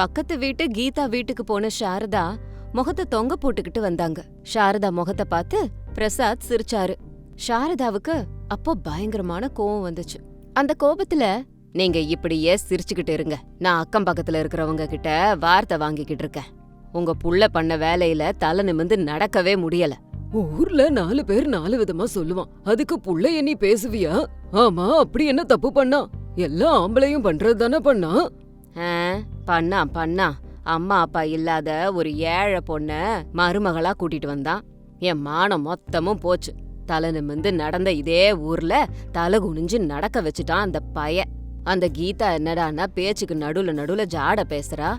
பக்கத்து வீட்டு கீதா வீட்டுக்கு போன சாரதா முகத்தை தொங்க போட்டுக்கிட்டு வந்தாங்க. சாரதா முகத்தை பார்த்து பிரசாத் சிரிச்சாரு. சாரதாவுக்கு அப்போ பயங்கரமான கோவம் வந்துச்சு. அந்த கோபத்துல நீங்க இப்படியே சிரிச்சுக்கிட்டு இருங்க. நான் அக்கம் பக்கத்துல இருக்கிறவங்க கிட்ட வார்த்தை வாங்கிக்கிட்டு இருக்கேன். உங்க புள்ள பண்ண வேலையில தலை நிமிந்து நடக்கவே முடியல. ஊர்ல நாலு பேர் நாலு விதமா சொல்லுவான். அதுக்கு புள்ளைய நீ பேசுவியா? ஆமா அப்படி என்ன தப்பு பண்ணா? எல்லா ஆம்பளையும் பண்றது தானே பண்ணா? பண்ணா பண்ணா. அம்மா அப்பா இல்லாத ஒரு ஏழை பொண்ண மருமகளா கூட்டிட்டு வந்தான் என் மானம் மொத்தமும் போச்சு. தலை நிமிந்து நடந்த இதே ஊர்ல தலை குனிஞ்சு நடக்க வச்சுட்டான் அந்த பய அந்த கீதா என்னடான்னா பேச்சுக்கு நடுவுல நடுவுல ஜாட பேசுறா.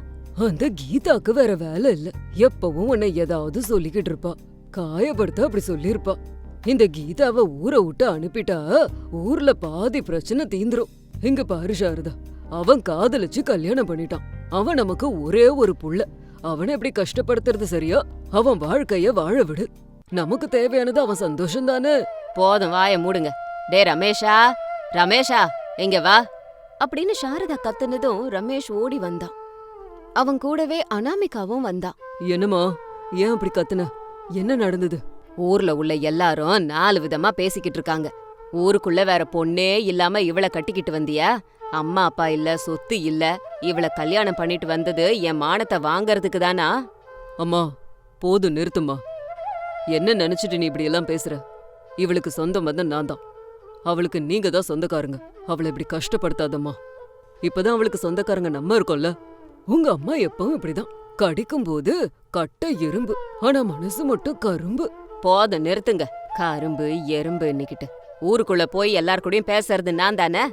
அந்த கீதாக்கு வேற வேலை இல்ல. எப்பவும் உன்னை ஏதாவது சொல்லிக்கிட்டு இருப்பா. காயப்படுத்த அப்படி சொல்லிருப்பா இந்த கீதாவை ஊரை விட்டு அனுப்பிட்டா ஊர்ல பாதி பிரச்சனை தீந்துரும். இங்க பாரு சாரதா. அவன் காதலிச்சு கல்யாணம் பண்ணிட்டான். அவன் நமக்கு ஒரே ஒரு புள்ள. அவனை எப்படி கஷ்டப்படுத்துறது சரியா? அவன் வாழ்க்கைய வாழ விடு. நமக்கு தேவையானது அவன் சந்தோஷம் தானே போதும் வாய மூடுங்க. டே ரமேஷா. ரமேஷா இங்க வா? அப்படின்னு சாரதா கத்துனதும் ரமேஷ் ஓடி வந்தான் அவன் கூடவே அனாமிகாவும் வந்தான் என்னம்மா? ஏன் அப்படி கத்துன? என்ன நடந்தது? ஊர்ல உள்ள எல்லாரும் நாலு விதமா பேசிக்கிட்டு இருக்காங்க. ஊருக்குள்ள வேற பொண்ணே இல்லாம இவள கட்டிக்கிட்டு வந்தியா? அம்மா அப்பா இல்ல சொத்து இல்ல இவள கல்யாணம் பண்ணிட்டு வந்தது என் மானத்தை வாங்கறதுக்கு தானா? அம்மா போதும் நிறுத்தும்மா. என்ன நினைச்சிட்டு நீ இப்படி எல்லாம் பேசுற? இவளுக்கு சொந்தம் வந்து நான் தான் அவளுக்கு நீங்க தான் சொந்தக்காரங்க. அவளை இப்படி கஷ்டப்படுத்தாதம்மா. இப்பதான் அவளுக்கு சொந்தக்காரங்க நம்ம இருக்கோம்ல. உங்க அம்மா எப்பவும் இப்படிதான். கடிக்கும் போது கட்டை எறும்பு ஆனா மனசு மட்டும் கரும்பு. போதும் நிறுத்துங்க. கரும்பு எறும்பு நிக்கிட்டு ஊருக்குள்ள போய் எல்லார் கூடயும் பேசுறது நான் தானே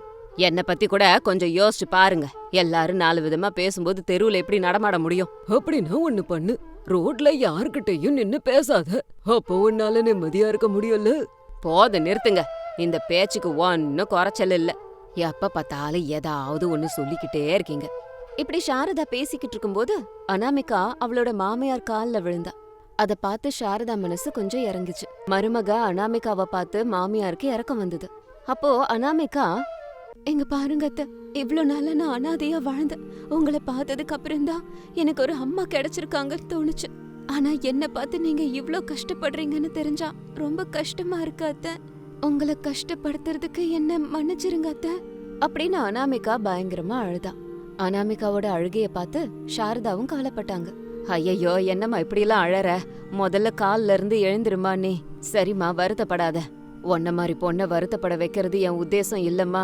என்ன பத்தி கூட கொஞ்சம் யோசிச்சு பாருங்க. எல்லாரும் நாலு விதமா பேசும்போது தெருவுல எப்படி நடமாட முடியும்? அப்படின்னா ஒண்ணு பண்ணு. ரோட்ல யார்கிட்டயும் நின்னு பேசாத. அப்போ உன்னால நிம்மதியா இருக்க முடியல போதும் நிறுத்துங்க. இந்த பேச்சுக்கு ஒன்னும் குறைச்சல் இல்ல. எப்ப பார்த்தாலும் ஏதாவது ஒன்னு சொல்லிக்கிட்டே இருக்கீங்க. இப்படி சாரதா பேசிக்கிட்டு இருக்கும்போது அனாமிகா அவளோட மாமியார் கால்ல விழுந்தா. அத பார்த்து சாரதா மனசு கொஞ்சம் இறங்குச்சு. மருமக அனாமிகாவை பார்த்து மாமியாருக்கு இறக்கம் வந்தது. அப்போ அனாமிகா எங்க பாருங்க அத்தை. இவ்வளவு நாளா நான் அனாதையா வாழ்ந்தேன் உங்களை பார்த்ததுக்கு அப்புறம் தான் எனக்கு ஒரு அம்மா கிடைச்சிருக்காங்கன்னு தோணுச்சு. ஆனா என்ன பார்த்து நீங்க இவ்ளோ கஷ்டப்படுறீங்கன்னு தெரிஞ்சா ரொம்ப கஷ்டமா இருக்கு அத்தை. உங்களை கஷ்டப்படுத்துறதுக்கு என்ன மன்னிச்சிருங்க அத்தை. அப்படின்னு அனாமிகா பயங்கரமா அழுதா. அனாமிகாவோட அழுகைய பார்த்து சாரதாவும் கவலைப்பட்டாங்க ஐயையோ என்னம்மா இப்படியெல்லாம் அழற? முதல்ல கால்ல இருந்து எழுந்திருமா நீ? சரிம்மா வருத்தப்படாத. உன்ன மாதிரி பொண்ண வருத்தப்பட வைக்கிறது என் உத்தேசம் இல்லம்மா.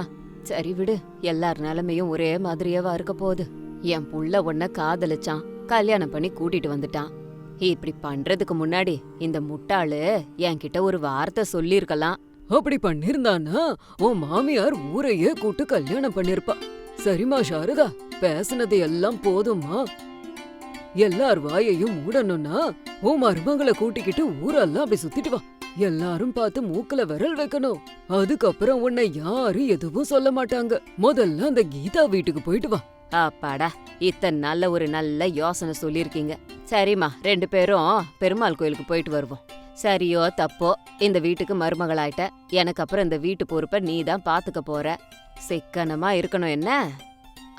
சரி விடு எல்லார் நிலைமையும் ஒரே மாதிரியாவா இருக்க போகுது. என் புள்ள உன்ன காதலிச்சான் கல்யாணம் பண்ணி கூட்டிட்டு வந்துட்டான். இப்படி பண்றதுக்கு முன்னாடி இந்த முட்டாளு என்கிட்ட ஒரு வார்த்தை சொல்லிருக்கலாம் அப்படி பண்ணிருந்தானா உன் மாமியார் ஊரையே கூட்டு கல்யாணம் பண்ணிருப்பா. சரிமா சாரதா பேசுனது எல்லாம் போதுமா எல்லார் வாயையும் மூடணும்னா உன் மருமகளை கூட்டிக்கிட்டு ஊரெல்லாம் அப்படி சுத்திட்டு வா. எல்லாரும் பார்த்து மூக்குல விரல் வைக்கணும். அதுக்கப்புறம் உன்னை யாரும் எதுவும் சொல்ல மாட்டாங்க. முதல்ல அந்த கீதா வீட்டுக்கு போயிட்டு வா. அப்பாடா இத்தனை நல்ல ஒரு நல்ல யோசனை சொல்லிருக்கீங்க சரிம்மா ரெண்டு பேரும் பெருமாள் கோயிலுக்கு போயிட்டு வருவோம். சரியோ தப்போ இந்த வீட்டுக்கு மருமகளாயிட்ட எனக்கு அப்புறம் இந்த வீட்டு பொறுப்பை நீ தான் பாத்துக்க போற. சிக்கனமா இருக்கணும் என்ன?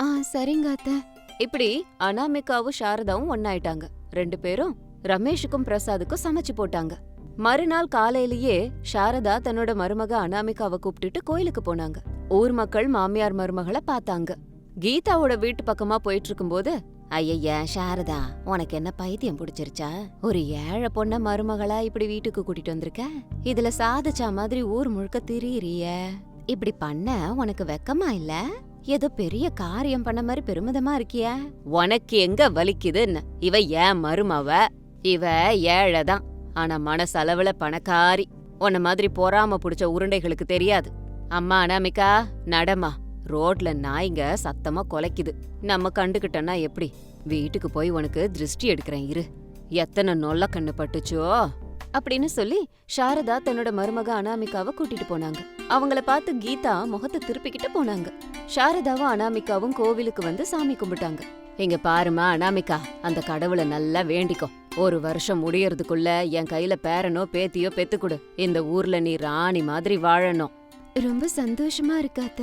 ஆ சரிங்க அத்த. இப்படி அனாமிகாவும் சாரதாவும் ஒன்னாயிட்டாங்க ரெண்டு பேரும் ரமேஷுக்கும் பிரசாதுக்கும் சமைச்சு போட்டாங்க. மறுநாள் காலையிலேயே சாரதா தன்னோட மருமக அனாமிகாவை கூப்பிட்டுட்டு கோயிலுக்கு போனாங்க. ஊர் மக்கள் மாமியார் மருமகளை பார்த்தாங்க. கீதாவோட வீட்டு பக்கமா போயிட்டு இருக்கும்போது ஐயய்யா சாரதா உனக்கு என்ன பைத்தியம் பிடிச்சிருச்சா? ஒரு ஏழை பொண்ண மருமகளா இப்படி வீட்டுக்கு கூட்டிட்டு வந்திருக்க? இதுல சாதிச்சா மாதிரி ஊர் முழுக்க திரியிறிய. இப்படி பண்ண உனக்கு வெக்கமா இல்ல? ஏதோ பெரிய காரியம் பண்ண மாதிரி பெருமிதமா இருக்கிய. உனக்கு எங்க வலிக்குதுன்னு இவ ஏன் மருமவ? இவ ஏழைதான் ஆனா மனசளவுல பணக்காரி. உன்ன மாதிரி பொறாம புடிச்ச உருண்டைகளுக்கு தெரியாது. அம்மா அனாமிகா நடமா. ரோட்ல நாய்ங்க சத்தமா கொலைக்குது. நம்ம கண்டுகிட்டோன்னா எப்படி? வீட்டுக்கு போய் உனக்கு திருஷ்டி எடுக்கிறேன் இரு. எத்தனை நொல்ல கண்ணு பட்டுச்சோ? அப்படின்னு சொல்லி சாரதா தன்னோட மருமக அனாமிகாவை கூட்டிட்டு போனாங்க. அவங்கள பார்த்து கீதா முகத்தை திருப்பிக்கிட்டு போனாங்க. சாரதாவும் அனாமிகாவும் கோவிலுக்கு வந்து சாமி கும்பிட்டாங்க. இங்க பாருமா அனாமிகா அந்த கடவுளை நல்லா வேண்டிக்கோ. ஒரு வருஷம் முடியறதுக்குள்ள என் கையில பேரனோ பேத்தியோ பெத்துக்குடு. இந்த ஊர்ல நீ ராணி மாதிரி வாழணும். ரொம்ப சந்தோஷமா இருக்காத்த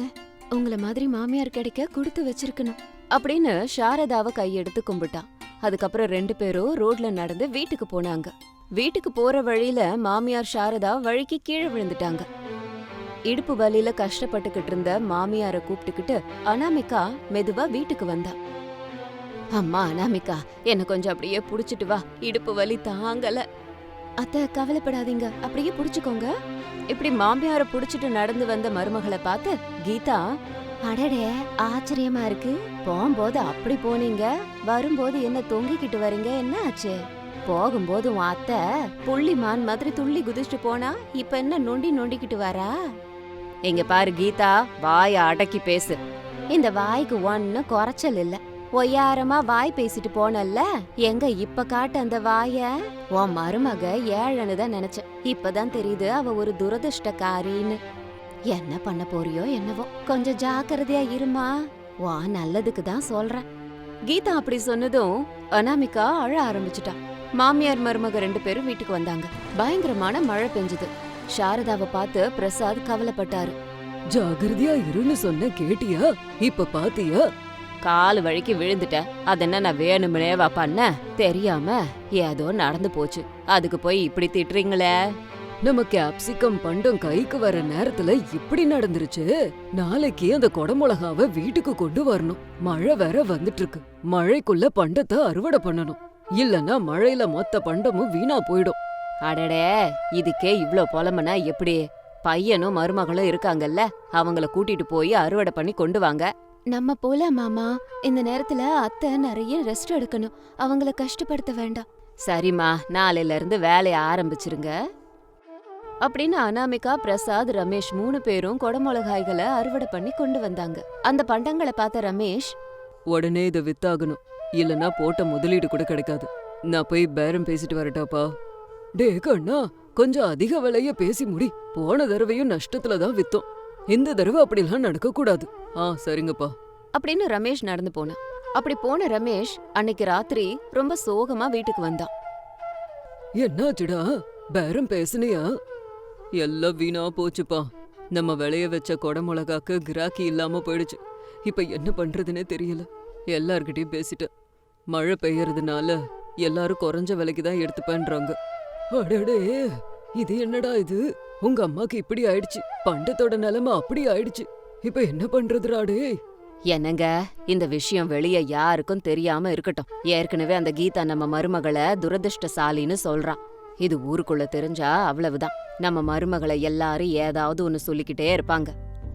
உங்கள மாதிரி மாமியார் கிடைக்க கொடுத்து வச்சிருக்கணும். அப்படின்னு சாரதாவை கையெடுத்து கும்பிட்டான் அதுக்கப்புறம் ரெண்டு பேரும் ரோட்ல நடந்து வீட்டுக்கு போனாங்க. வீட்டுக்கு போற வழியில மாமியார் சாரதா வழிக்கு கீழே விழுந்துட்டாங்க. இடுப்பு வலியில கஷ்டப்பட்டுக்கிட்டு இருந்த மாமியார கூப்பிட்டுக்கிட்டு அனாமிகா மெதுவா வீட்டுக்கு வந்தா. அம்மா அனாமிகா என்ன கொஞ்சம் அப்படியே புடிச்சிட்டு வா. இடுப்பு வலி தாங்கல. அத்தை கவலைப்படாதீங்க. அப்படியே புடிச்சுக்கோங்க. இப்படி மாமியார புடிச்சிட்டு நடந்து வந்த மருமகளை பார்த்து கீதா அடடே ஆச்சரியமா இருக்கு. போகும்போது அப்படி போனீங்க. வரும்போது என்ன தொங்கிக்கிட்டு வரீங்க? என்ன ஆச்சு? போகும்போது உன் அத்தை புள்ளி மான் மாதிரி துள்ளி குதிச்சுட்டு போனா இப்ப என்ன நொண்டி நொண்டிக்கிட்டு வரா? இங்க பாரு கீதா வாய அடக்கி பேசு. இந்த வாய்க்கு ஒன்னும் குறைச்சல் இல்ல. ஒய்யாரமா வாய் பேசிட்டு போனல்ல எங்க இப்ப காட்டு அந்த வாய? உன் மருமக ஏழன்னு தான் நினைச்சேன். இப்பதான் தெரியுது அவ ஒரு துரதிருஷ்டக்காரின்னு. என்ன பண்ண போறியோ என்னவோ. கொஞ்சம் ஜாக்கிரதையா இருமா. வா நல்லதுக்கு தான் சொல்றேன். கீதா அப்படி சொன்னதும் அனாமிகா அழ ஆரம்பிச்சிட்டா. மாமியார் மருமக ரெண்டு பேரும் வீட்டுக்கு வந்தாங்க. பயங்கரமான மழை பெஞ்சது. சாரதாவை பார்த்து பிரசாத் கவலைப்பட்டாரு. ஜாகிரதையா இருன்னு சொன்ன கேட்டியா? இப்ப பாத்தியா? கால் வழிக்கு விழுந்துட்ட. அதென்ன நான் வேணும்னேவா பண்ண? தெரியாம ஏதோ நடந்து போச்சு. அதுக்கு போய் இப்படி திட்டுறீங்களே? நம்ம கேப்சிகம் பண்டம் கைக்கு வர நேரத்துல இப்படி நடந்துருச்சு. நாளைக்கு அந்த கொடமிளகாவை வீட்டுக்கு கொண்டு வரணும். மழை வேற வந்துட்டு இருக்கு மழைக்குள்ள பண்டத்தை அறுவடை பண்ணணும். இல்லனா மழையில மொத்த பண்டமும் வீணா போயிடும். அடடே இதுக்கே இவ்ளோ புலம்புனா எப்படி? பையனும் மருமகளும் இருக்காங்கல்ல அவங்கள கூட்டிட்டு போய் அறுவடை பண்ணி கொண்டு வாங்க. நம்ம போல மாமா. இந்த நேரத்துல அத்தை நிறைய ரெஸ்ட் எடுக்கணும். அவங்கள கஷ்டப்படுத்த வேண்டாம். சரிம்மா நாளையில இருந்து வேலைய ஆரம்பிச்சிருங்க. அப்படின்னு அனாமிகா பிரசாத் ரமேஷ் மூணு பேரும் கொடமிளகாய்களை அறுவடை பண்ணி கொண்டு வந்தாங்க. அந்த பண்டங்களை பார்த்த ரமேஷ் உடனே இதை வித்தாகணும். இல்லனா போட்ட முதலீடு கூட கிடைக்காது. நான் போய் பேரம் பேசிட்டு வரட்டாப்பா. டே கண்ணா கொஞ்சம் அதிக விலைய பேசி முடி. போன தடவையும் நஷ்டத்துல தான் வித்தோம். இந்த தடவை அப்படிலாம் நடக்க கூடாது ஆ சரிங்கப்பா. அப்படின்னு ரமேஷ் நடந்து போனான். அப்படி போன ரமேஷ் அன்னைக்கு ராத்திரி ரொம்ப சோகமா வீட்டுக்கு வந்தான். என்னாச்சுடா? பேரம் பேசுனியா? எல்லாம் வீணா போச்சுப்பா. நம்ம விளைய வச்ச கொடமிளகாக்கு கிராக்கி இல்லாம போயிடுச்சு. இப்ப என்ன பண்றதுன்னே தெரியல. எல்லார்கிட்டயும் பேசிட்டேன். மழை பெய்யறதுனால எல்லாரும் குறைஞ்ச விலைக்கு தான் எடுத்துப்பேன்றாங்க. அடடே இது என்னடா இது? உங்க அம்மாக்கு இப்படி ஆயிடுச்சு. பண்டத்தோட நிலைமை அப்படி ஆயிடுச்சு. இப்ப என்ன பண்றதுடா டேய் என்னங்க இந்த விஷயம் வெளிய யாருக்கும் தெரியாம இருக்கட்டும். ஏற்கனவே அந்த கீதா நம்ம மருமகளை துரதிர்ஷ்டசாலின்னு சொல்றான் இது ஊருக்குள்ள தெரிஞ்சா அவ்வளவுதான். நம்ம மருமகளை எல்லாரும் ஏதாவது ஒன்னு சொல்லிக்கிட்டே இருப்பாங்க.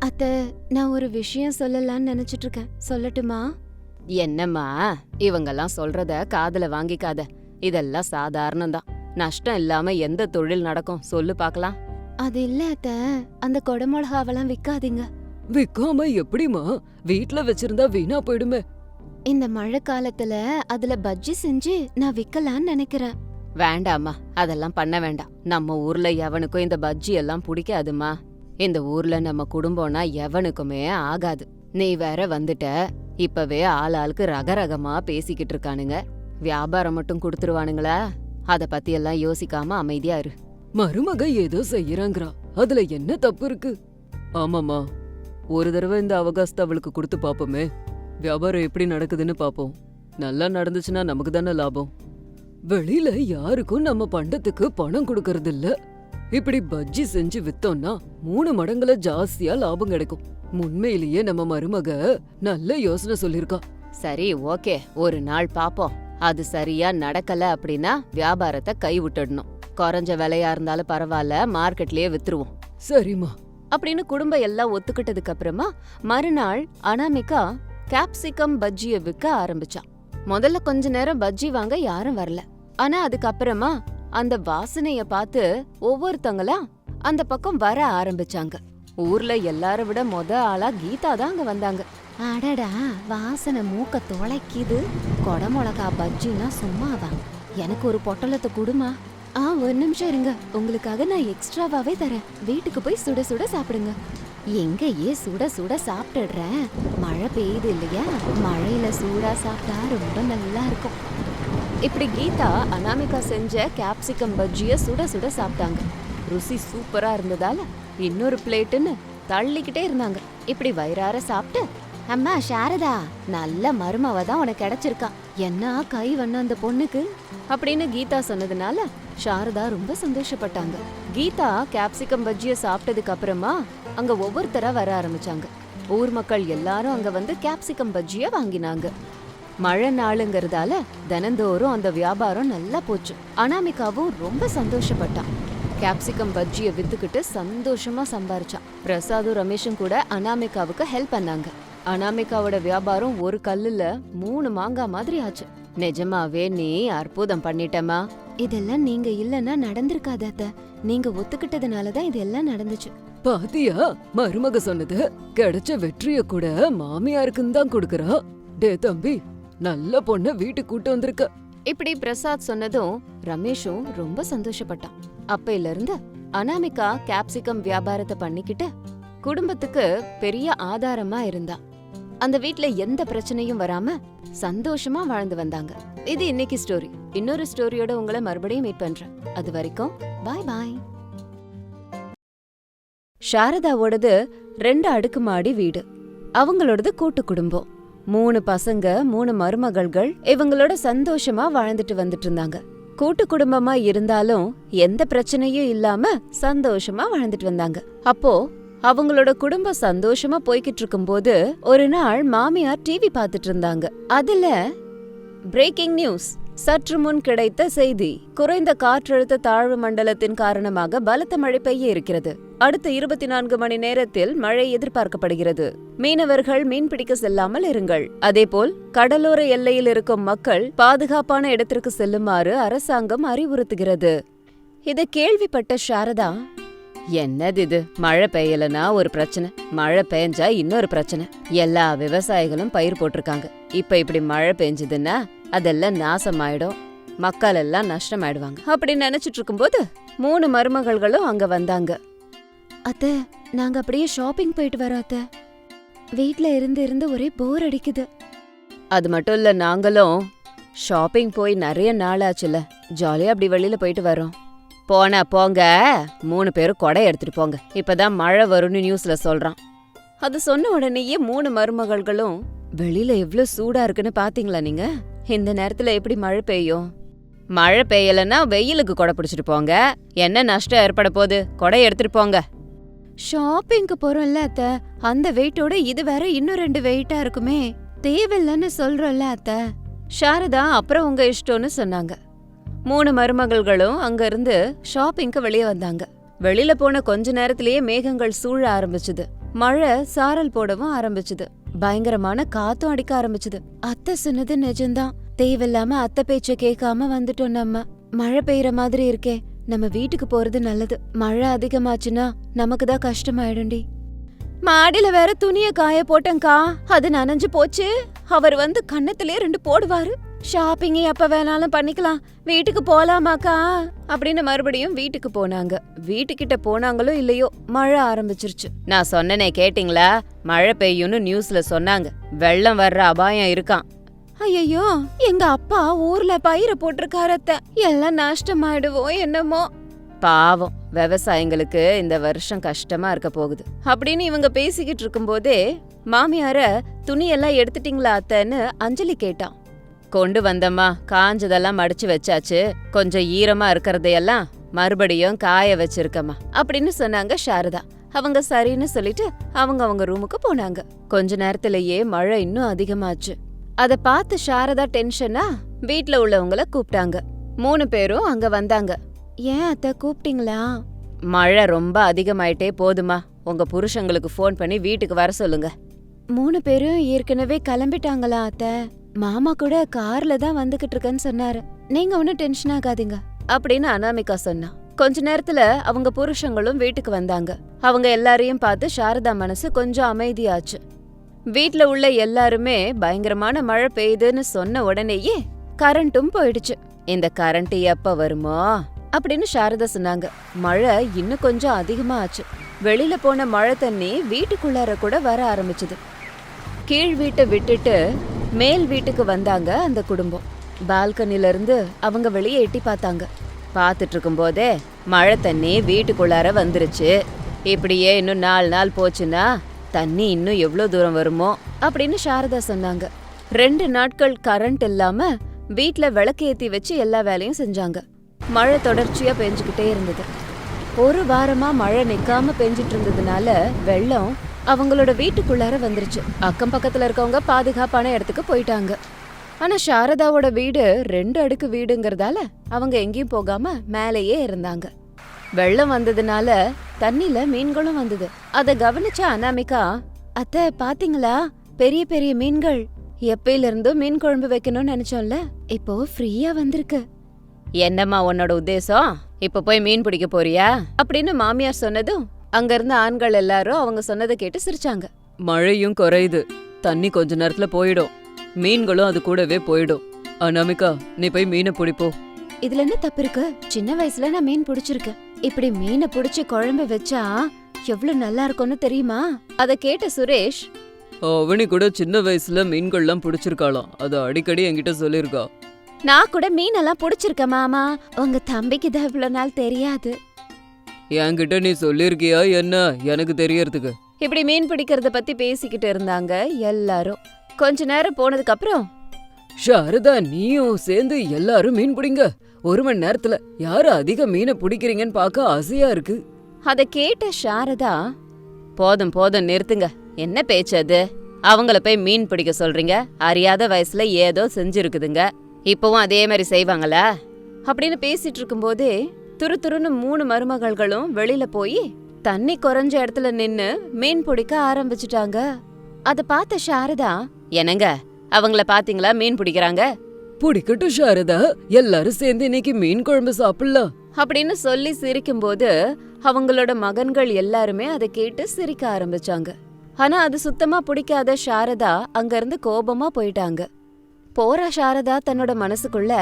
அத்த நான் ஒரு விஷயம் சொல்லலாம்னு நினைச்சிட்டு இருக்கேன். சொல்லட்டுமா? என்னம்மா? இவங்கெல்லாம் சொல்றத காதுல வாங்கிக்காத. இதெல்லாம் சாதாரணம்தான். நஷ்டம் இல்லாம எந்த தொழில் நடக்கும்? சொல்லு பார்க்கலாம். அது இல்ல அத்த. அந்த கொடமிளகாவெல்லாம் விக்காதீங்க. விக்காம எப்படிமா வீட்ல வச்சிருந்தா வீணா போயிடுமே. இந்த மழை காலத்துல அதுல பஜ்ஜி செஞ்சு நான் விக்கலான்னு நினைக்கிறேன். வேண்டாம்மா. அதெல்லாம் பண்ண வேண்டாம். நம்ம ஊர்ல எவனுக்கும் இந்த பஜ்ஜி எல்லாம் பிடிக்காதுமா இந்த ஊர்ல நம்ம குடும்பம்னா எவனுக்குமே ஆகாது. நீ வேற வந்துட்ட. இப்பவே ஆள் ஆளுக்கு ரகரகமா பேசிக்கிட்டு இருக்கானுங்க. வியாபாரம் மட்டும் கொடுத்துருவானுங்களா? அத பத்தி எல்லாம் யோசிக்காம அமைதியா இரு. மருமக ஏதோ செய்யறாங்கறா. அதுல என்ன தப்பு இருக்கு? ஆமாமா ஒரு தடவை இந்த அவகாசத்தை அவளுக்கு கொடுத்து பாப்போமே. வியாபாரம் எப்படி நடக்குதுன்னு பாப்போம். நல்லா நடந்துச்சுன்னா நமக்கு தானே லாபம். வெளியில யாருக்கும் நம்ம பண்டத்துக்கு பணம் கொடுக்கறது இல்ல இப்படி பஜ்ஜி செஞ்சு வித்தோம்னா மூணு மடங்குல ஜாஸ்தியா லாபம் கிடைக்கும். உண்மையிலேயே நம்ம மருமக நல்ல யோசனை சொல்லிருக்கா. சரி ஓகே. ஒரு நாள் பாப்போம். அது சரியா நடக்கல அப்படின்னா வியாபாரத்தை கை விட்டுடணும் குறைஞ்ச விலையா இருந்தாலும் பரவாயில்ல மார்க்கெட்லயே வித்துருவோம். சரிம்மா. அப்படின்னு குடும்பம் எல்லாம் ஒத்துக்கிட்டதுக்கு அப்புறமா மறுநாள் அனாமிகா கேப்சிகம் பஜ்ஜிய விற்க ஆரம்பிச்சான் முதல்ல கொஞ்ச நேரம் பஜ்ஜி வாங்க யாரும் வரல. ஆனா அதுக்கப்புறமா அந்த வாசனைய பார்த்து ஒவ்வொருத்தங்களா அந்த பக்கம் வர ஆரம்பிச்சாங்க. ஊர்ல எல்லார விட மொத ஆளா கீதா தான் அங்க வந்தாங்க. அடடா வாசனை மூக்க தொலைக்குது. கொடமிளகா பஜ்ஜினா சும்மாவா? எனக்கு ஒரு பொட்டலத்தை குடுமா? ஆ ஒரு நிமிஷம் இருங்க. உங்களுக்காக நான் எக்ஸ்ட்ராவாவே தரேன். வீட்டுக்கு போய் சுட சுட சாப்பிடுங்க. எங்கேயே சுட சுட சாப்பிட்டுடுறேன். மழை பெய்யுது இல்லையா? மழையில சூடா சாப்பிட்டா ரொம்ப நல்லா இருக்கும். இப்படி கீதா அனாமிகா செஞ்ச கேப்சிகம் பஜ்ஜியை சுட சுட சாப்பிட்டாங்க. ருசி சூப்பரா இருந்ததால இன்னொரு பிளேட்டுன்னு தள்ளிக்கிட்டே இருந்தாங்க. இப்படி வயிறார சாப்பிட்டு அம்மா சாரதா நல்ல மருமவ தான் உனக்கு கிடைச்சிருக்கா. என்ன கை வண்ண அந்த பொண்ணுக்கு? அப்படின்னு கீதா சொன்னதுனால சாரதா ரொம்ப சந்தோஷப்பட்டாங்க. கீதா கேப்சிகம் பஜ்ஜிய சாப்பிட்டதுக்கு அப்புறமா அங்க ஒவ்வொருத்தரா வர ஆரம்பிச்சாங்க. ஊர் மக்கள் எல்லாரும் அங்க வந்து கேப்சிகம் பஜ்ஜிய வாங்கினாங்க. மழை நாளுங்கிறதால தினந்தோறும் அந்த வியாபாரம் நல்லா போச்சு. அனாமிகாவும் ரொம்ப சந்தோஷப்பட்டான். கேப்சிகம் பஜ்ஜியை வித்துக்கிட்டு சந்தோஷமா சம்பாரிச்சான். பிரசாதும் ரமேஷும் கூட அனாமிகாவுக்கு ஹெல்ப் பண்ணாங்க. அனாமிகாவோட வியாபாரம் ஒரு கல்லுல மூணு மாங்காய் மாதிரி ஆச்சு. நிஜமாவே நீ அற்புதம் பண்ணிட்டமா? இதெல்லாம் நீங்க இல்லனா நடந்திருக்காத அத்தை. நீங்க ஒத்துக்கிட்டதுனால தான் இதெல்லாம் நடந்துச்சு. பாத்தியா? மருமக சொன்னது. கிடைச்ச வெற்றிய கூட மாமியாருக்குன்னு தான் கொடுக்கறா. டே தம்பி நல்ல பொண்ண வீட்டுக்கு கூட்டு வந்திருக்க. இப்படி பிரசாத் சொன்னதும் ரமேஷும் ரொம்ப சந்தோஷப்பட்டான். அப்பையில இருந்து அனாமிகா கேப்சிகம் வியாபாரத்தை பண்ணிக்கிட்டு குடும்பத்துக்கு பெரிய ஆதாரமா இருந்தா. அந்த வீட்ல எந்த பிரச்சனையும் வராம சந்தோஷமா வாழ்ந்து வந்தாங்க. இது இன்னைக்கு ஸ்டோரி இன்னொரு ஸ்டோரியோட உங்களை மறுபடியும் மீட் பண்றேன். அது வரைக்கும் பாய் பாய் சாரதாவோடது ரெண்டு அடுக்குமாடி வீடு. அவங்களோடது கூட்டு குடும்பம். மூணு பசங்க மூணு மருமகள்கள் இவங்களோட சந்தோஷமா வாழ்ந்துட்டு வந்துட்டு இருந்தாங்க. கூட்டு குடும்பமா இருந்தாலும் எந்த பிரச்சனையும் இல்லாம சந்தோஷமா வாழ்ந்துட்டு வந்தாங்க. அப்போ அவங்களோட குடும்பம் சந்தோஷமா போய்கிட்டு இருக்கும்போது ஒரு நாள் மாமியார் டிவி பார்த்துட்டு இருந்தாங்க. அதுல பிரேக்கிங் நியூஸ் சற்று முன் கிடைத்த செய்தி குறைந்த காற்றழுத்த தாழ்வு மண்டலத்தின் காரணமாக பலத்த மழை பெய்ய இருக்கிறது. அடுத்த இருபத்தி நான்கு மணி நேரத்தில் மழை எதிர்பார்க்கப்படுகிறது. மீனவர்கள் மீன்பிடிக்க செல்லாமல் இருங்கள். அதேபோல் கடலோர எல்லையில் இருக்கும் மக்கள் பாதுகாப்பான இடத்திற்கு செல்லுமாறு அரசாங்கம் அறிவுறுத்துகிறது. இதை கேள்விப்பட்ட சாரதா என்னது இது? மழை பெய்யலனா ஒரு பிரச்சனை. மழை பெஞ்சா இன்னொரு பிரச்சனை. எல்லா விவசாயிகளும் பயிர் போட்டிருக்காங்க. இப்ப இப்படி மழை பெஞ்சதுன்னா அதெல்லாம் நாசமாயிடும். மக்கள் எல்லாம் நஷ்டமாயிடுவாங்க. அப்படி நினைச்சிட்டு இருக்கும்போது மூணு மருமகள்களும் அங்க வந்தாங்க. அத்த நாங்க அப்படியே ஷாப்பிங் போயிட்டு வரோம் அத்த. வீட்ல இருந்து இருந்து ஒரே போர் அடிக்குது. அது மட்டும் இல்ல நாங்களும் ஷாப்பிங் போய் நிறைய நாள் ஆச்சுல. ஜாலியா அப்படி வெளியில போயிட்டு வரோம். போனா போங்க மூணு பேரும் கொடை எடுத்துட்டு போங்க. இப்பதான் மழை வரும்னு நியூஸ்ல சொல்றான். அது சொன்ன உடனேயே மூணு மருமகள்களும் வெளியில எவ்ளோ சூடா இருக்குன்னு பாத்தீங்களா நீங்க? இந்த நேரத்துல எப்படி மழை பெய்யும்? மழை பெய்யலன்னா வெயிலுக்கு கொடை பிடிச்சிட்டு போங்க. என்ன நஷ்டம் ஏற்பட போகுது? கொடை எடுத்துட்டு போங்க. ஷாப்பிங்க்கு போறோம்ல அத்த. அந்த வெயிட்டோட இது வேற இன்னும் ரெண்டு வெயிட்டா இருக்குமே. தேவையில்லைன்னு சொல்றோம்ல அத்த. சாரதா அப்புறம் உங்க இஷ்டம்னு சொன்னாங்க. மூணு மருமகள்களும் அங்க இருந்து ஷாப்பிங்க்கு வெளியே வந்தாங்க. வெளியில போன கொஞ்ச நேரத்திலேயே மேகங்கள் சூழ ஆரம்பிச்சுது. மழை சாரல் போடவும் ஆரம்பிச்சுது. பயங்கரமான காத்தும் அடிக்க ஆரம்பிச்சது. அத்தை சொன்னது நிஜம்தான். தேவையில்லாம அத்தை பேச்ச கேட்காம வந்துட்டோம் நம்ம. மழை பெய்யற மாதிரி இருக்கே. நம்ம வீட்டுக்கு போறது நல்லது. மழை அதிகமாச்சுன்னா நமக்கு தான் கஷ்டமாயிடும்டி. மாடியில வேற துணிய காய போட்டேங்க்கா அது நனைஞ்சு போச்சு. அவர் வந்து கண்ணத்திலே ரெண்டு போடுவாரு. ஷாப்பிங்கே எப்ப வேணாலும் பண்ணிக்கலாம். வீட்டுக்கு போலாமாக்கா? அப்படின்னு மறுபடியும் வீட்டுக்கு போனாங்க. வீட்டுக்கிட்ட போனாங்களோ இல்லையோ மழை ஆரம்பிச்சிருச்சு. நான் சொன்னனே கேட்டிங்களா? மழை பெய்யும்னு நியூஸ்ல சொன்னாங்க. வெள்ளம் வர்ற அபாயம் இருக்கான் ஐயோ எங்க அப்பா ஊர்ல பயிரை போட்டிருக்காரு அத்தை. எல்லாம் நஷ்டமாயிடுவோம் என்னமோ. பாவம் விவசாயிங்களுக்கு இந்த வருஷம் கஷ்டமா இருக்க போகுது. அப்படின்னு இவங்க பேசிக்கிட்டு இருக்கும்போதே மாமியார துணியெல்லாம் எடுத்துட்டீங்களா அத்தைன்னு அஞ்சலி கேட்டான். கொண்டு வந்தம்மா காஞ்சதெல்லாம் மடிச்சு வச்சாச்சு கொஞ்சம் ஈரமா இருக்கிறதையெல்லாம் மறுபடியும் காய வச்சிருக்கம்மா அப்படின்னு சொன்னாங்க சாரதா. அவங்க சரின்னு சொல்லிட்டு அவங்க அவங்க ரூமுக்கு போனாங்க. கொஞ்ச நேரத்திலேயே மழை இன்னும் அதிகமாச்சு. அத பார்த்து சாரதா டென்ஷனா வீட்ல உள்ளவங்கள கூப்பிட்டாங்க. மூணு பேரும் அங்க வந்தாங்க. ஏன் அத்தை கூப்பிட்டீங்களா? மழை ரொம்ப அதிகமாயிட்டே போதுமா உங்க புருஷங்களுக்கு ஃபோன் பண்ணி வீட்டுக்கு வர சொல்லுங்க. மூணு பேரும் ஏற்கனவே கிளம்பிட்டாங்களா அத்தை? மாமா கூட கார்ல தான் வந்துகிட்டு இருக்கேன்னு சொன்னாரு. நீங்க ஒன்னும் டென்ஷன் ஆகாதீங்க. அப்படின்னு அனாமிகா சொன்னா. கொஞ்ச நேரத்துல அவங்க புருஷங்களும் வீட்டுக்கு வந்தாங்க. அவங்க எல்லாரையும் பார்த்து சாரதா மனசு கொஞ்சம் அமைதியாச்சு. வீட்ல உள்ள எல்லாருமே பயங்கரமான மழை பெய்யுதுன்னு சொன்ன உடனேயே கரண்ட்டும் போயிடுச்சு. இந்த கரண்ட் எப்ப வருமோ? அப்படின்னு சாரதா சொன்னாங்க. மழை இன்னும் கொஞ்சம் அதிகமா ஆச்சு வெளியில போன மழை தண்ணி வீட்டுக்குள்ளார கூட வர ஆரம்பிச்சது. கீழ் வீட்டை விட்டுட்டு மேல் வீட்டுக்கு வந்தாங்க அந்த குடும்பம். பால்கனிலிருந்து அவங்க வெளியே எட்டி பார்த்தாங்க. பார்த்துட்டு இருக்கும்போதே மழை தண்ணி வீட்டுக்குள்ளார வந்துருச்சு. இப்படியே இன்னும் நாலு நாள் போச்சுன்னா தண்ணி இன்னும் எவ்வளோ தூரம் வருமோ அப்படின்னு சாரதா சொன்னாங்க. ரெண்டு நாட்கள் கரண்ட் இல்லாம வீட்டில் விளக்கு ஏற்றி வச்சு எல்லா வேலையும் செஞ்சாங்க. மழை தொடர்ச்சியா பெஞ்சுக்கிட்டே இருந்தது. ஒரு வாரமா மழை நிற்காம பெஞ்சிட்டு இருந்ததுனால வெள்ளம் அவங்களோட வீட்டுக்குள்ளார வந்துருச்சு. அக்கம் பக்கத்துல இருக்கவங்க பாதுகாப்பான இடத்துக்கு போயிட்டாங்க. ஆனா சாரதாவோட வீடு ரெண்டு அடுக்கு வீடுங்கிறதால அவங்க எங்கேயும் போகாம மேலேயே இருந்தாங்க. வெள்ளம் வந்ததுனால தண்ணில மீன்களும் வந்தது. அத கவனிச்ச அனாமிகா அத்தை பாத்தீங்களா? பெரிய பெரிய மீன்கள். எப்பயில இருந்தும் மீன் குழம்பு வைக்கணும்னு நினைச்சோம்ல. இப்போ ஃப்ரீயா வந்திருக்கு. என்னம்மா உன்னோட உத்தேசம்? இப்ப போய் மீன் பிடிக்க போறியா? அப்படின்னு மாமியார் சொன்னதும் அங்க இருந்த ஆண்கள் எல்லாரும் அவங்க சொன்னதை கேட்டு சிரிச்சாங்க. மழையும் குறையுது. தண்ணி கொஞ்ச நேரத்துல போயிடும். மீன்களும் அது கூடவே போயிடும். அனாமிகா நீ போய் மீனை பிடிப்போ. இதுல என்ன தப்பு இருக்கு? சின்ன வயசுல நான் மீன் பிடிச்சிருக்கேன். இப்படி மீனை பிடிச்சு குழம்பு வச்சா எவ்வளவு நல்லா இருக்கும்னு தெரியுமா? அத கேட்ட சுரேஷ் அவனி கூட சின்ன வயசுல மீன்கள்லாம் பிடிச்சிருக்காளாம். அது அடிக்கடி என்கிட்ட சொல்லியிருக்கா. நான் கூட மீனெல்லாம் பிடிச்சிருக்கேன் மாமா. உங்க தம்பிக்கு தான் இவ்வளவு நாள் தெரியாது. என்கிட்ட நீ சொல்லியிருக்கியா என்ன? எனக்கு தெரியறதுக்கு. இப்படி மீன் பிடிக்கிறத பத்தி பேசிக்கிட்டு இருந்தாங்க எல்லாரும். கொஞ்ச நேரம் போனதுக்கு அப்புறம் சாரதா நீயும் சேர்ந்து எல்லாரும் மீன் பிடிங்க. ஒரு மணி நேரத்துல யாரு அதிக மீனை பிடிக்கிறீங்கன்னு பார்க்க ஆசையா இருக்கு. அத கேட்ட சாரதா போதும் போதும் நிறுத்துங்க. என்ன பேச்சு அது? அவங்கள போய் மீன் பிடிக்க சொல்றீங்க? அறியாத வயசுல ஏதோ செஞ்சிருக்குதுங்க. இப்பவும் அதே மாதிரி செய்வாங்களா? அப்படின்னு பேசிட்டு இருக்கும்போதே துரு துருன்னு மூணு மருமகள்களும் வெளியில போய் தண்ணி குறைஞ்ச இடத்துல நின்னு மீன் பிடிக்க ஆரம்பிச்சிட்டாங்க. அத பார்த்த சாரதா என்னங்க அவங்கள பாத்தீங்களா மீன் பிடிக்கிறாங்க? பிடிக்கட்டும் சாரதா எல்லாரும் சேர்ந்து இன்னைக்கு மீன் குழம்பு சாப்பிடலாம். அப்படின்னு சொல்லி சிரிக்கும்போது அவங்களோட மகன்கள் எல்லாருமே அதை கேட்டு சிரிக்க ஆரம்பிச்சாங்க. ஆனா அது சுத்தமா பிடிக்காத சாரதா அங்க இருந்து கோபமா போயிட்டாங்க. போற சாரதா தன்னோட மனசுக்குள்ள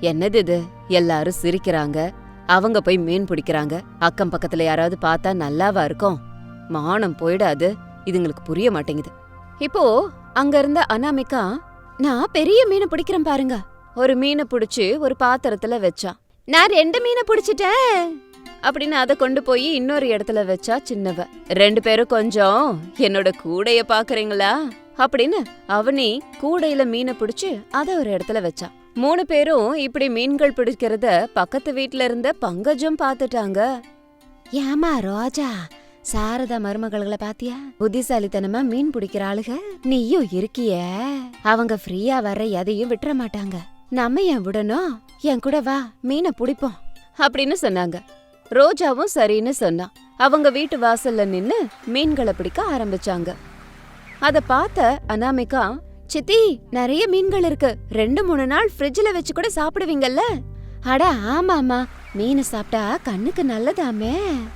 என்னது இது? எல்லாரும் சிரிக்கிறாங்க. அவங்க போய் மீன் பிடிக்கிறாங்க. அக்கம் பக்கத்துல யாராவது பார்த்தா நல்லாவா இருக்கும்? மானம் போயிடாது. இதுங்களுக்கு புரிய மாட்டேங்குது. இப்போ அங்க இருந்த அனாமிகா நான் பெரிய மீனை பிடிக்கிறேன் பாருங்க. ஒரு மீனை பிடிச்சு ஒரு பாத்திரத்துல வச்சா. நான் ரெண்டு மீனை பிடிச்சிட்டேன். அப்படின்னு அதை கொண்டு போய் இன்னொரு இடத்துல வச்சா சின்னவ. ரெண்டு பேரும் கொஞ்சம் என்னோட கூடைய பாக்குறீங்களா அப்படின்னு அவனி கூடையில மீனை பிடிச்சு அத ஒரு இடத்துல வச்சான் மூணு பேரும் இப்படி மீன்கள் பிடிக்கிறத பக்கத்து வீட்ல இருந்த பங்கஜம் பாத்துட்டாங்க. ஏமா ரோஜா? சாரதா மருமகள்களை பாத்தியா? புத்திசாலித்தனமா மீன் பிடிக்கிற ஆளுக? நீயும் இருக்கியே. அவங்க ஃப்ரீயா வர எதையும் விட்டுற மாட்டாங்க. நம்ம ஏன் விடணும்? என் கூட வா மீனை பிடிப்போம். அப்படின்னு சொன்னாங்க. ரோஜாவும் சரின்னு சொன்னா அவங்க வீட்டு வாசல்ல நின்னு மீன்களை பிடிக்க ஆரம்பிச்சாங்க. அத பார்த்த அனாமிகா சித்தி நிறைய மீன்கள் இருக்கு. ரெண்டு மூணு நாள் ஃப்ரிட்ஜ்ல வச்சு கூட சாப்பிடுவீங்கல்ல? அட ஆமாமா மீன் சாப்பிட்டா கண்ணுக்கு நல்லதாமே.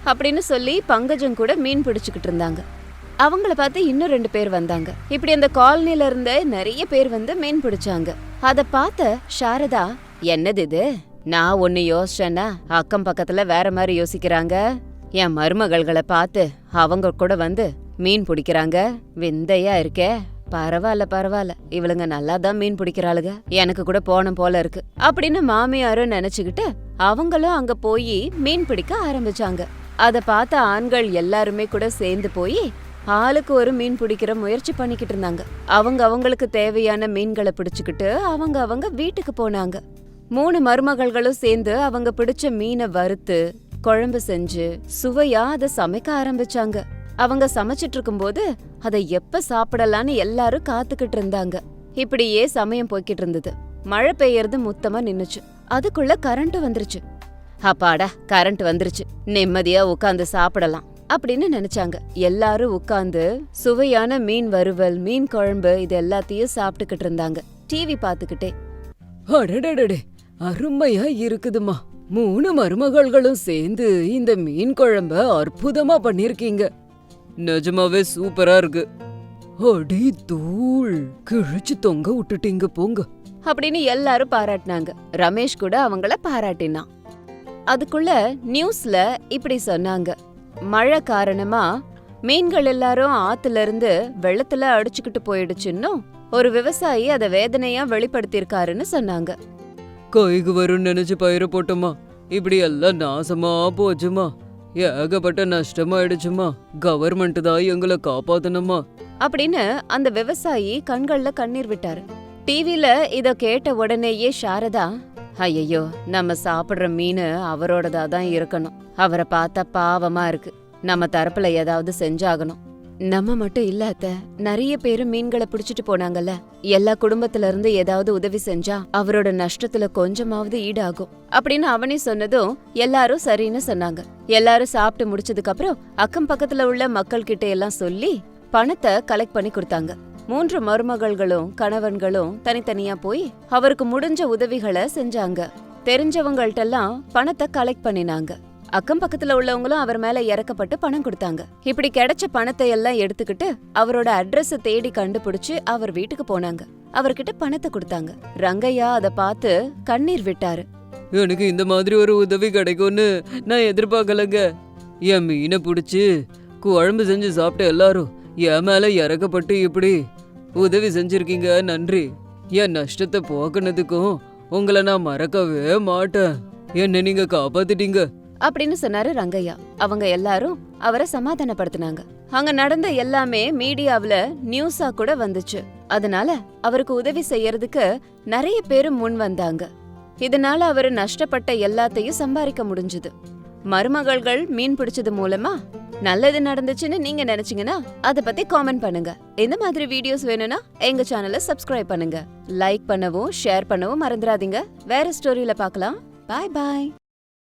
அப்படின்னு சொல்லி பங்கஜம் கூட மீன் பிடிச்சுக்கிட்டு இருந்தாங்க. அவங்கள பார்த்து இன்னும் ரெண்டு பேர் வந்தாங்க. இப்படி அந்த காலனில இருந்த நிறைய பேர் வந்து மீன் பிடிச்சாங்க. அத பார்த்த சாரதா என்னது இது? நான் ஒன்னு யோசிச்சேன்னா அக்கம் பக்கத்துல வேற மாதிரி யோசிக்கிறாங்க. என் மருமகள்களை பார்த்து அவங்க கூட வந்து மீன் பிடிக்கிறாங்க. விந்தையா இருக்கே. பரவாயில்ல பரவாயில்ல. இவளுங்க நல்லா தான் மீன் பிடிக்கிறாளுங்க எனக்கு கூட போன போல இருக்கு. அப்படின்னு மாமியாரும் நினைச்சுக்கிட்டு அவங்களும் அங்க போய் மீன் பிடிக்க ஆரம்பிச்சாங்க. அத பார்த்த ஆண்கள் எல்லாருமே கூட சேர்ந்து போய் ஆளுக்கு ஒரு மீன் பிடிக்கிற முயற்சி பண்ணிக்கிட்டு இருந்தாங்க. அவங்க அவங்களுக்கு தேவையான மீன்களை பிடிச்சுக்கிட்டு அவங்க அவங்க வீட்டுக்கு போனாங்க. மூணு மருமகள்களும் சேர்ந்து அவங்க பிடிச்ச மீனை வறுத்து குழம்பு செஞ்சு சுவையா அதை சமைக்க ஆரம்பிச்சாங்க. அவங்க சமைச்சிட்டு இருக்கும்போது அதை எப்ப சாப்பிடலான்னு எல்லாரும் காத்துக்கிட்டு இருந்தாங்க. இப்படியே சமயம் போய்கிட்டு இருந்தது. மழை பெய்யறது முத்தமா நின்னுச்சு. அதுக்குள்ள கரண்ட் வந்துருச்சு. அப்பாடா கரண்ட் வந்துருச்சு. நிம்மதியா உட்காந்து சாப்பிடலாம் அப்படின்னு நினைச்சாங்க. எல்லாரும் உட்காந்து சுவையான மீன் வறுவல் மீன் குழம்பு இது எல்லாத்தையும் சாப்பிட்டுக்கிட்டு இருந்தாங்க. டிவி பாத்துக்கிட்டே அடடடடே அருமையா இருக்குதுமா மூணு மருமகள்களும் சேர்ந்து இந்த மீன் குழம்ப அற்புதமா பண்ணிருக்கீங்க நிஜமாவே சூப்பரா இருக்கு. அடி தூள். கிழிச்சு தொங்க விட்டுட்டீங்க போங்க. அப்படின்னு எல்லாரும் பாராட்டினாங்க. ரமேஷ் கூட அவங்கள பாராட்டினான். அதுக்குள்ள நியூஸ்ல இப்படி சொன்னாங்க. மழை காரணமா மீன்கள் எல்லாரும் ஆத்துல இருந்து வெள்ளத்துல அடிச்சுக்கிட்டு போயிடுச்சுன்னும் ஒரு விவசாயி அத வேதனையா வெளிப்படுத்தியிருக்காருன்னு சொன்னாங்க. கைக்கு வரும்னு நினைச்சு பயிர போட்டோமா. இப்படி எல்லாம் நாசமா போச்சுமா. ஏகப்பட்ட நஷ்டமாயிடுச்சுமா கவர்மெண்ட் தான் எங்களை காப்பாத்தணுமா அப்படின்னு அந்த விவசாயி கண்கள்ல கண்ணீர் விட்டாரு. டிவில இத கேட்ட உடனேயே சாரதா ஐயையோ நம்ம சாப்பிடுற மீன் அவரோடதா தான் இருக்கணும். அவரை பார்த்தா பாவமா இருக்கு. நம்ம தரப்புல ஏதாவது செஞ்சாகணும். நம்ம மட்டும் இல்ல அத்த. நிறைய பேரு மீன்களை பிடிச்சிட்டு போனாங்கல்ல. எல்லா குடும்பத்துல இருந்து ஏதாவது உதவி செஞ்சா அவரோட நஷ்டத்துல கொஞ்சமாவது ஈடாகும். அப்படின்னு அவனே சொன்னதும் எல்லாரும் சரின்னு சொன்னாங்க. எல்லாரும் சாப்பிட்டு முடிச்சதுக்கு அப்புறம் அக்கம் பக்கத்துல உள்ள மக்கள் கிட்ட எல்லாம் சொல்லி பணத்தை கலெக்ட் பண்ணி கொடுத்தாங்க. மூன்று மருமகள்களும் கணவன்களும் தனித்தனியா போய் அவருக்கு முடிஞ்ச உதவிகளை செஞ்சாங்க. தெரிஞ்சவங்கள்ட்டெல்லாம் பணத்தை கலெக்ட் பண்ணினாங்க. அக்கம் பக்கத்துல உள்ளவங்களும் அவர் மேல இறக்கப்பட்டு பணம் கொடுத்தாங்க. இப்படி கிடைச்ச பணத்தை எல்லாம் எடுத்துக்கிட்டு அவரோட அட்ரஸ தேடி கண்டுபிடிச்சு அவர் வீட்டுக்கு போனாங்க. அவர்கிட்ட பணத்தை கொடுத்தாங்க. ரங்கையா அத பார்த்து கண்ணீர் விட்டாரு. எனக்கு இந்த மாதிரி ஒரு உதவி கிடைக்கும்னு நான் எதிர்பார்க்கலங்க. என் மீனை பிடிச்சி குழம்பு செஞ்சு சாப்பிட்ட எல்லாரும் என் மேல இறக்கப்பட்டு இப்படி உதவி செஞ்சிருக்கீங்க நன்றி. என் நஷ்டத்தை போக்குனதுக்கும் உங்களை நான் மறக்கவே மாட்டேன். என்ன நீங்க காப்பாத்திட்டீங்க. அப்படின்னு சொன்னாரு ரங்கையா. அவங்க எல்லாரும் அவரை சமாதானப்படுத்தினாங்க. அங்க நடந்த எல்லாமே மீடியாவுல நியூஸா கூட வந்துச்சு. அதனால அவருக்கு உதவி செய்யறதுக்கு நிறைய பேரும் முன் வந்தாங்க. இதனால அவரு நஷ்டப்பட்ட எல்லாத்தையும் சம்பாதிக்க முடிஞ்சது. மருமகள்கள் மீன் பிடிச்சது மூலமா நல்லது நடந்துச்சுன்னு நீங்க நினைச்சீங்கன்னா அத பத்தி காமெண்ட் பண்ணுங்க. இந்த மாதிரி வீடியோஸ் வேணும்னா எங்க சேனலை சப்ஸ்கிரைப் பண்ணுங்க. லைக் பண்ணவும் ஷேர் பண்ணவும் மறந்துடாதீங்க. வேற ஸ்டோரியில பார்க்கலாம். பாய் பாய்